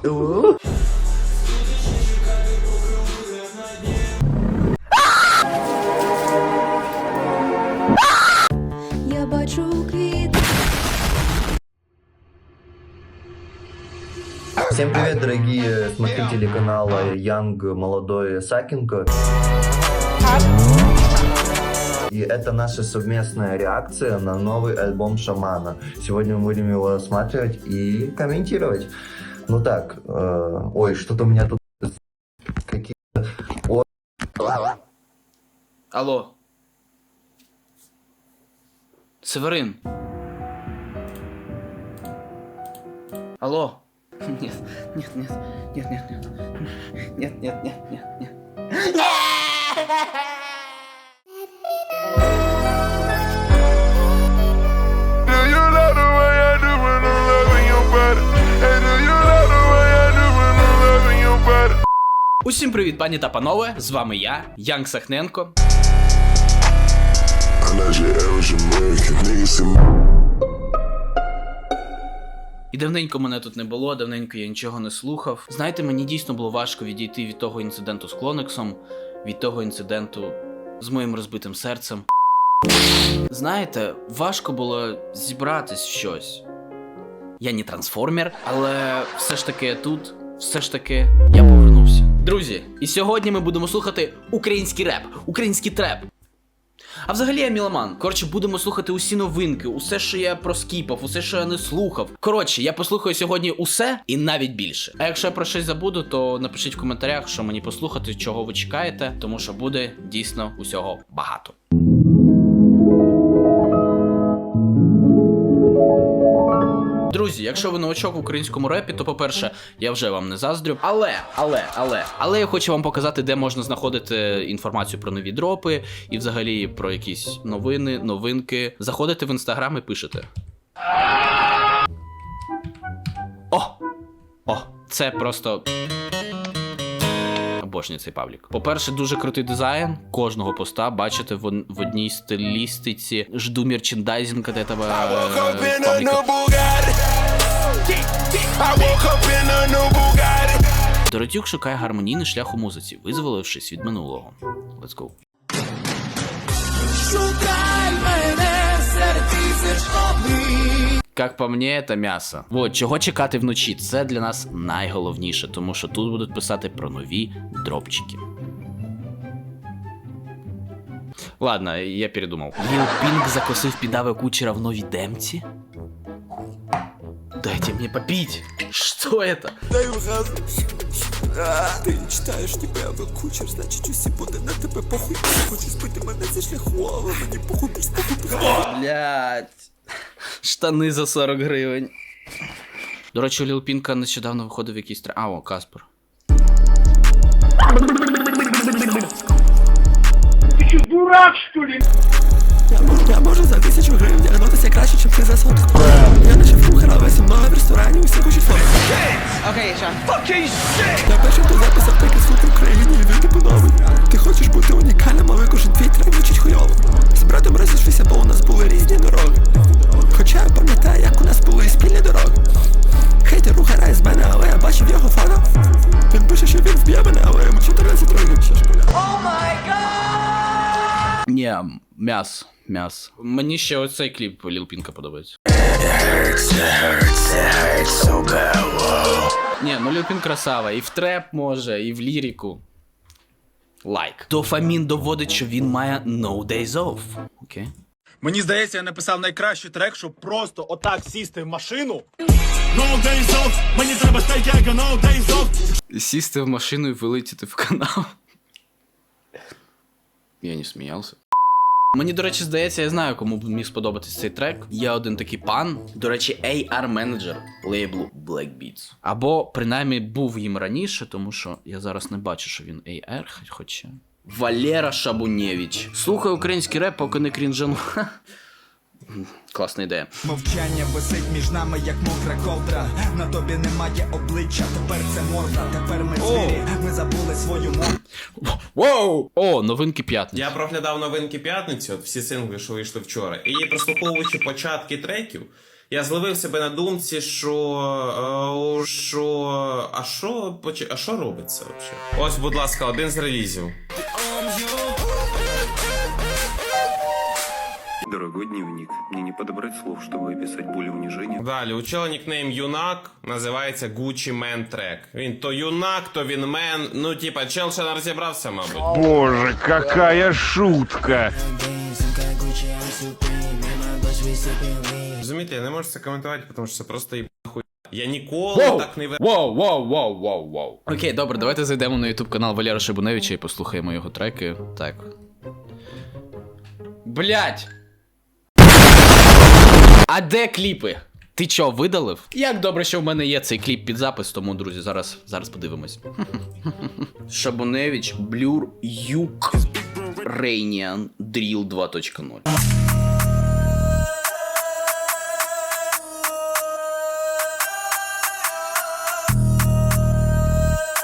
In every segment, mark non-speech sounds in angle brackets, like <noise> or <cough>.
Всем привет, дорогие смотрители канала Янг Молодой Сакинко. И это наша совместная реакция на новый альбом Шамана. Сегодня мы будем его рассматривать и комментировать. Ну так, э, ой, что-то у меня тут какие-то... Алло. Северин. Алло. Нет, нет, нет, нет, нет, нет. Нет, нет, нет, нет, нет. Усім привіт, пані та панове! З вами я, Янг Сахненко. І давненько мене тут не було, давненько я нічого не слухав. Знаєте, мені дійсно було важко відійти від того інциденту з Клонексом, від того інциденту з моїм розбитим серцем. Знаєте, важко було зібратись в щось. Я не трансформер, але все ж таки тут, все ж таки я повернувся. Друзі, і сьогодні ми будемо слухати український реп, український треп. А взагалі я міломан. Коротше, будемо слухати усі новинки, усе, що я проскіпав, усе, що я не слухав. Коротше, я послухаю сьогодні усе і навіть більше. А якщо я про щось забуду, то напишіть в коментарях, що мені послухати, чого ви чекаєте, тому що буде дійсно усього багато. Друзі, якщо ви новачок в українському репі, то по-перше, я вже вам не заздрю. Але, але, але, але я хочу вам показати, де можна знаходити інформацію про нові дропи і взагалі про якісь новини, новинки. Заходите в інстаграм і пишете. О! О! Це просто. Обожнюю цей паблік. По-перше, дуже крутий дизайн кожного поста. Бачите в, в одній стилістиці. Жду мерчендайзинг від этого I е, in a пабліка. Доротюк шукає гармонійний шлях у музиці, визволившись від минулого. Let's go. Як по мені, це м'ясо. Вот, чого чекати вночі? Це для нас найголовніше, тому що тут будуть писати про нові дропчики. Ладно, я передумав. Ліл Пінк закосив підави кучера в новій демці. Дайте мне попить. Что это? Дай вгазу. Ти читаєш ніби кучер, значить усі буде на тебе похуй. Хочеш збити мене зі шляху, але мені похуй піс похуй похуй. Блять. Штани за 40 гривень. До речі, у Ліл Пінка нещодавно виходив якийсь тр... А, о, Каспер. Я можу, я можу за тисячу гривень дягнутися краще, чим ти за сотку. Я не шеф-кухар, але зі мною в ресторані усі хочуть фото. Okay, Sean. Я перший, хто записав такий звук в Україні, і він не. Ти хочеш бути унікальним, але кожен твій трек звучить хуйово. З братом розійшлися, бо у нас були різні дороги. Хоча я пам'ятаю, як у нас були і спільні дороги. Хейтер рухає з мене, але я бачив його фото. Він пише, що він вб'є мене, але йому 14 років. Що ж, бля? Ні, м'яс. М'яс. Мені ще оцей кліп Ліл Пінка подобається. Ні, ну Ліл Пінк красава. І в треп може, і в ліріку. Лайк. Дофамін доводить, що він має no days off. Окей. Мені здається, я написав найкращий трек, щоб просто отак сісти в машину. No days off. Сісти в машину і вилетіти в канал. Я не сміявся. Мені, до речі, здається, я знаю, кому б міг сподобатись цей трек. Є один такий пан, до речі, AR-менеджер лейблу Black Beats. Або принаймні був їм раніше, тому що я зараз не бачу, що він AR, хоча. Валера Шабунєвич. Слухай український реп, поки не крінжану. Класна ідея. Мовчання висить між нами, як мокра ковдра. На тобі немає обличчя, тепер це морда. Тепер ми звірі, ми забули свою мову. Воу! О, новинки п'ятниці. Я проглядав новинки п'ятниці, от всі сингли, що вийшли вчора, і прослуховуючи початки треків, Я зловив себе на думці, що. е, що. А що, а що робиться взагалі? Ось, будь ласка, один з релізів. Дорогой дневник, мне не подобрать слов, чтобы описать боль и унижение. Далі, у чела нікнейм Юнак називається Gucci Man Track. Він то юнак, то він мен. Ну, типа, чел ще не розібрався, мабуть. Боже, какая шутка! Розумієте, я не можу це коментувати, тому що це просто і хуй. Я ніколи так не ви. Воу, воу, воу, воу, воу. Окей, добре, давайте зайдемо на ютуб канал Валера Шибуневича і послухаємо його треки. Так. Блять! А де кліпи? Ти чо, видалив? Як добре, що в мене є цей кліп під запис, тому, друзі, зараз, зараз подивимось. <laughs> Шабуневич, Блюр, Юк, Рейніан, Дріл 2.0.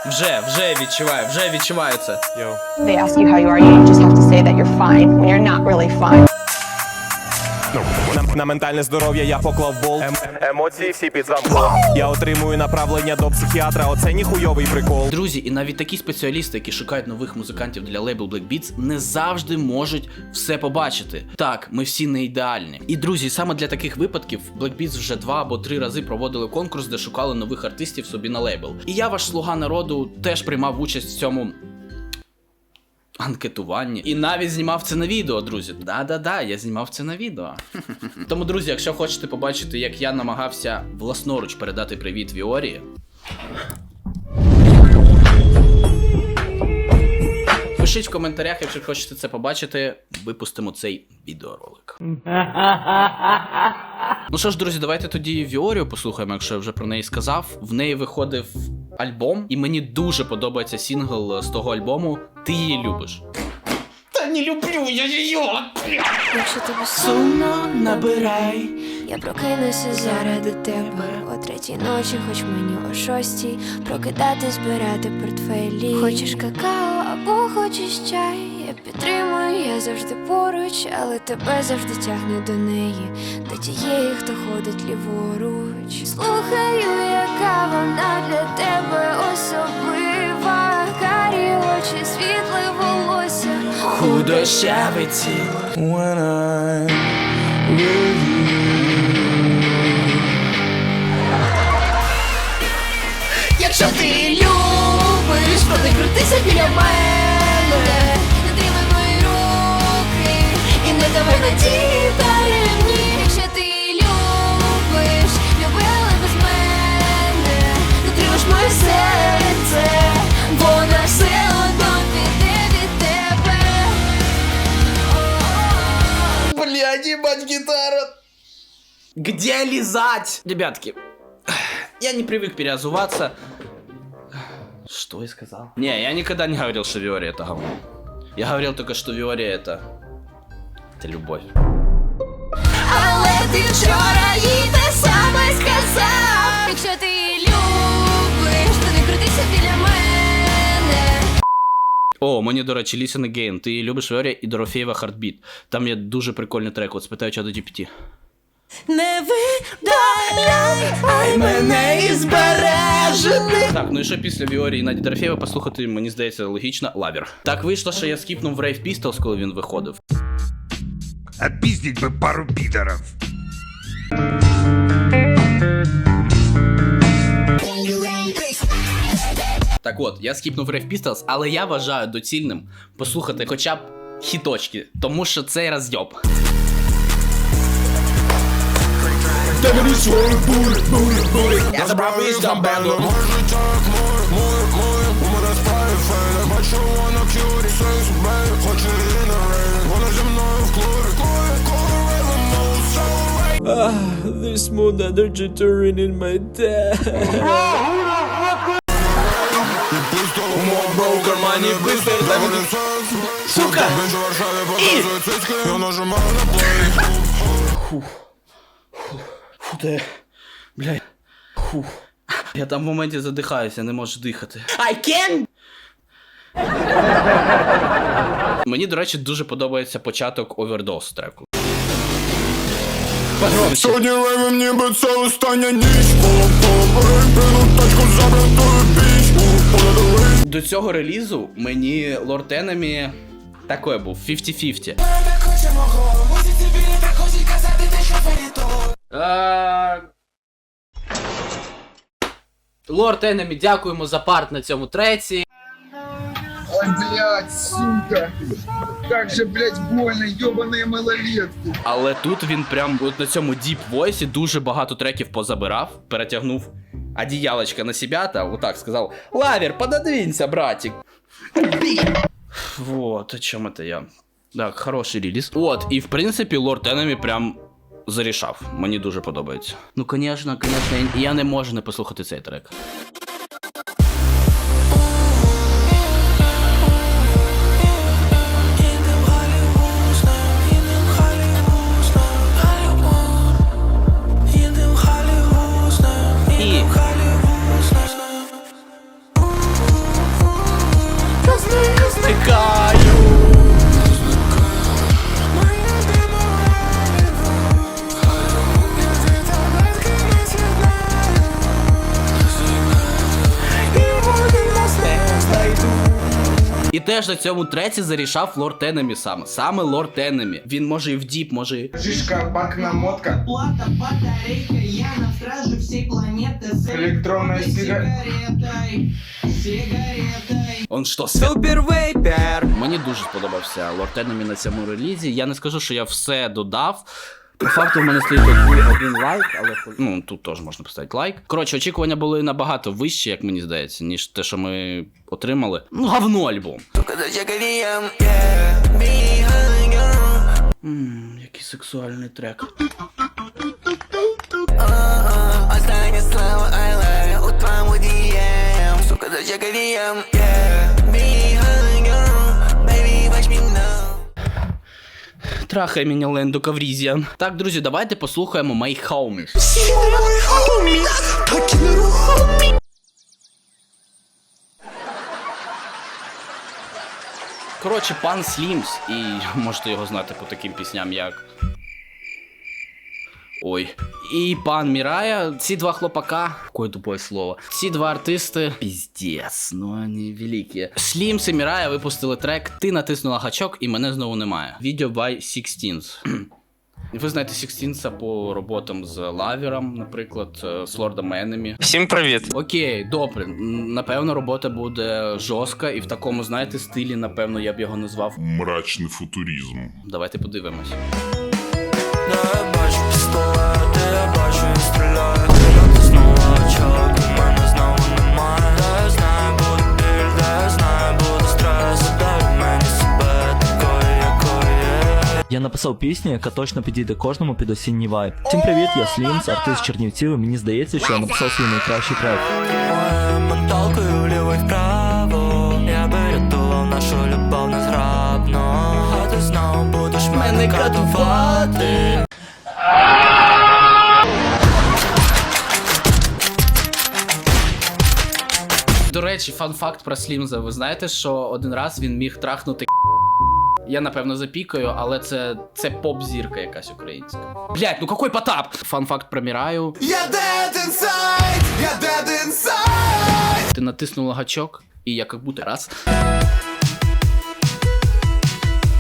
Вже, вже відчуваю, вже відчуваю це. They ask you how you are, you just have to say that you're fine when you're not really fine. На, на ментальне здоров'я я поклав болт. Ем, емоції всі під замком. Я отримую направлення до психіатра. Оце ніхуйовий прикол. Друзі, і навіть такі спеціалісти, які шукають нових музикантів для лейбл Black Beats, не завжди можуть все побачити. Так, ми всі не ідеальні. І друзі, саме для таких випадків Black Beats вже два або три рази проводили конкурс, де шукали нових артистів собі на лейбл. І я, ваш слуга народу, теж приймав участь в цьому. Анкетуванні. І навіть знімав це на відео, друзі. Да-да-да, я знімав це на відео. <laughs> Тому, друзі, якщо хочете побачити, як я намагався власноруч передати привіт Віорі, Пишіть в коментарях, якщо хочете це побачити, випустимо цей відеоролик. <laughs> ну що ж, друзі, давайте тоді Віорію послухаємо, якщо я вже про неї сказав. В неї виходив альбом, і мені дуже подобається сінгл з того альбому Ти її любиш. Та не люблю я її! Якщо тобі сумно, набирай. Я прокинуся заради тебе о третій ночі, хоч мені о шостій Прокидати, збирати портфелі. Хочеш какао або хочеш чай. Я підтримую, я завжди поруч, але тебе завжди тягне до неї, до тієї, хто ходить ліворуч. Слухаю, яка вона для тебе особлива. Худощаве тіло. Якщо ти любиш, то не крутися біля мене, не тримай мої руки і не давай на ті таємні. Якщо ти любиш, люби, але без мене, не тримаш моє серце, Блядь, ебать гитара. Где лизать? Ребятки, я не привык переозуваться. Что я сказал? Не, я никогда не говорил, что Виория это говно. Я говорил только, что Виория это... Это любовь. Але ти вчора їй те саме сказав. Якщо ти О, мені, до речі, Listen Again. Ти любиш Віорія і Дорофєєва Heartbeat. Там є дуже прикольний трек, от спитаю чату GPT. Не видаляй, ай мене і збережений. Так, ну і що після Віорії і Наді Дорофєєва послухати, мені здається, логічно, лавір. Так вийшло, що я скіпнув Rave Pistols, коли він виходив. Отпиздить бы пару пидоров. Так от, я скіпнув Rave Pistols, але я вважаю доцільним послухати хоча б хіточки, тому що це розйоб. Я забрав із дамбенду. This mood energy turning in my dad. Бро, в кармані пистоль. Сука! Фу, ти, бля. Фу. Я там в моменті задихаюся, не можу дихати. I can! Мені, до речі, дуже подобається початок Overdose треку. Сьогодні леве ніби це остання ніч Перейду тачку забрати пічку Подали До цього релізу мені Lord Enemy такой був 50-50. Е, Lord Enemy, дякуємо за парт на цьому треці. Ой, блядь, сука. Как же, блядь, больно, ёбаные малолетки. Але тут він прям от на цьому Deep Voice дуже багато треків позабирав, перетягнув одіялочка на себя та отак сказав: Лавер, пододвинься, братик. Вот, о чем это я. Так, хороший реліз. От, і в принципі, Lord Enemy прям зарішав. Мені дуже подобається. Ну, звісно, звісно, я не можу не послухати цей трек. Теж на цьому треці зарішав Лорд Enemy саме. Саме Лорд Enemy. Він може і в діп, може і. Жишка, банкна мотка. Плата, батарейка, я на страже всей планеты с Электронная сига- сигаретой. Сигаретой. Он що, Супервейпер! Мені дуже сподобався Лорд Enemy на цьому релізі. Я не скажу, що я все додав. По факту в мене стоїть один, один лайк, але ну, тут теж можна поставити лайк. Коротше, очікування були набагато вищі, як мені здається, ніж те, що ми отримали. Ну, говно альбом. Ммм, який сексуальний трек. Трахай мене Лендо Каврізіан. Так, друзі, давайте послухаємо My Homies. Коротше, пан Слімс, і <laughs> можете його знати по таким пісням, як. Ой. І пан Мірая, ці два хлопака, какое тупое слово. Ці два артисти, піздец, ну вони великі. Слімс і Мірая випустили трек Ти натиснула гачок і мене знову немає. Відео by Sixteens. <clears throat> Ви знаєте Сікстінса по роботам з Лавіром, наприклад, е, з Лордом Енемі. Всім привіт. Окей, добре. Напевно, робота буде жорстка і в такому, знаєте, стилі, напевно, я б його назвав. Мрачний футуризм Давайте подивимось. Я написав пісню, яка точно підійде кожному під осінній вайб. Всім привіт, я Слімс, артист Чернівців, і мені здається, що я написав свій найкращий трек. Менталкою вліво вправо Я би нашу любов незграбно А ти знову будеш мене катувати До речі, фан-факт про Слімза. Ви знаєте, що один раз він міг трахнути. Я напевно запікаю, але це, це поп-зірка якась українська. Блять, ну какой Потап? Фан-факт про Міраю. Я dead inside, я dead inside. Ти натиснула гачок, і я як будто раз.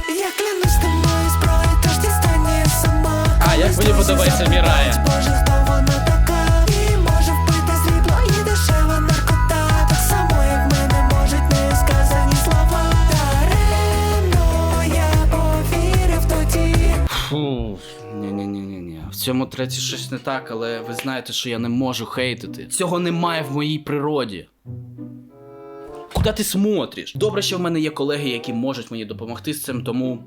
Я клянусь тобою зброю, тож дістань її сама. А, як мені подобається Мірая. Цьому треці щось не так, але ви знаєте, що я не можу хейтити. Цього немає в моїй природі. Куди ти смотриш? Добре, що в мене є колеги, які можуть мені допомогти з цим, тому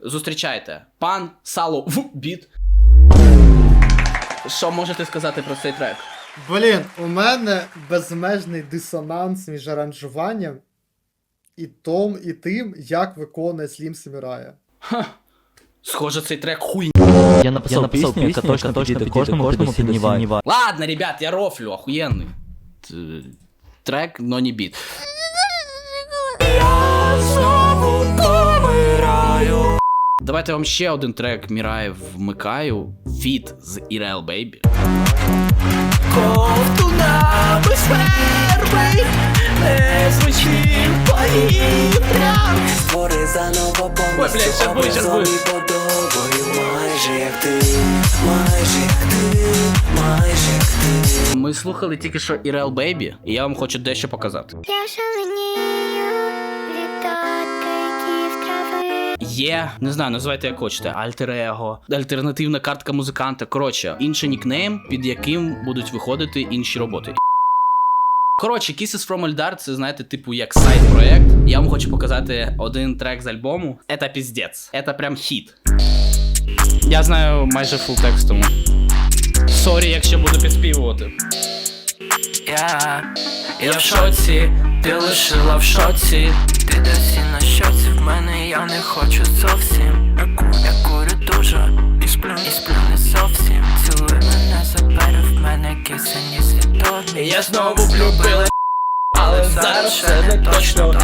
зустрічайте. Пан Сало в біт. Що можете сказати про цей трек? Блін, у мене безмежний дисонанс між аранжуванням і том, і тим, як виконує Слім Семірая. Схоже, цей трек хуй. Я написав, пісню, яка точно підійде кожному під осінній вайб. Ладно, ребят, я рофлю, охуєнний. Т- Трек, но не біт. Я знову помираю Давайте я вам ще один трек Мірай вмикаю. Фіт з Ірел Бейбі. Ковтуна без ферми Не звучить повітря Створи заново Ой, блядь, щас буде, щас буде. Майже як ти, майже як ти, майже як ти Ми слухали тільки що Ірел Бейбі, і я вам хочу дещо показати. Я шаленію. Є, не знаю, називайте як хочете, альтер-его, альтернативна картка музиканта. Коротше, інший нікнейм, під яким будуть виходити інші роботи. Коротше, Kisses from Eldar це, знаєте, типу як сайт-проект. Я вам хочу показати один трек з альбому. Это піздець. Это прям хіт. Я знаю майже фул текст тому. Сорі, якщо буду підспівувати. Я, я в шоці, ти лишила в шоці Ти досі на щоці в мене я не хочу зовсім Я курю, я курю дуже і сплю, і сплю не зовсім Цілуй мене забери в мене кисені світові Я знову влюбила, але зараз все не точно.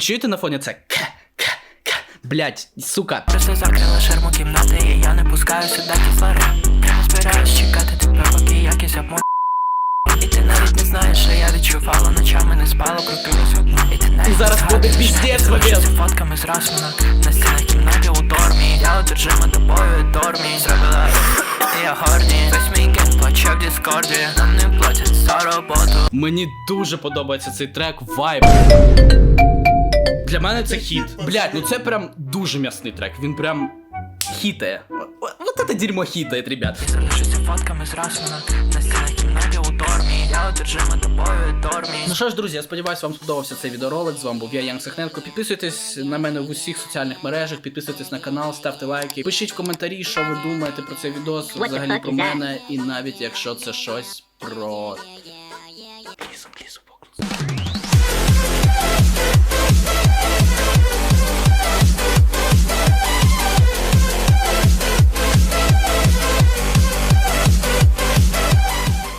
Ви чуєте на фоні це? К, к, к. Блять, сука. Просто закрила ширму кімнати і я не пускаю сюди Прямо збираюсь чекати тебе, поки якісь обмон І ти навіть не знаєш, що я відчувала. Ночами не спала, крутилась одна. І ти навіть Зараз буде піздець, як фотками з Расмана. На стінах кімнаті у дормі. Я одержима тобою дормі. Зробила я горні Весь мій ген плаче в Діскорді. Нам не платять за роботу. Мені дуже подобається цей трек вайб. Для мене це хіт. Блять, ну це прям дуже м'ясний трек. Він прям хітає. Вот это дерьмо хітає, ребят. Фотками з На стінах кімнаті у дормі Я одержима тобою і дормі Ну що ж, друзі, я сподіваюся, вам сподобався цей відеоролик. З вами був я, Ян Сахненко. Підписуйтесь на мене в усіх соціальних мережах, підписуйтесь на канал, ставте лайки. Пишіть в коментарі, що ви думаєте про цей відос, взагалі про мене, і навіть якщо це щось про. Лізу, лізу, покрут.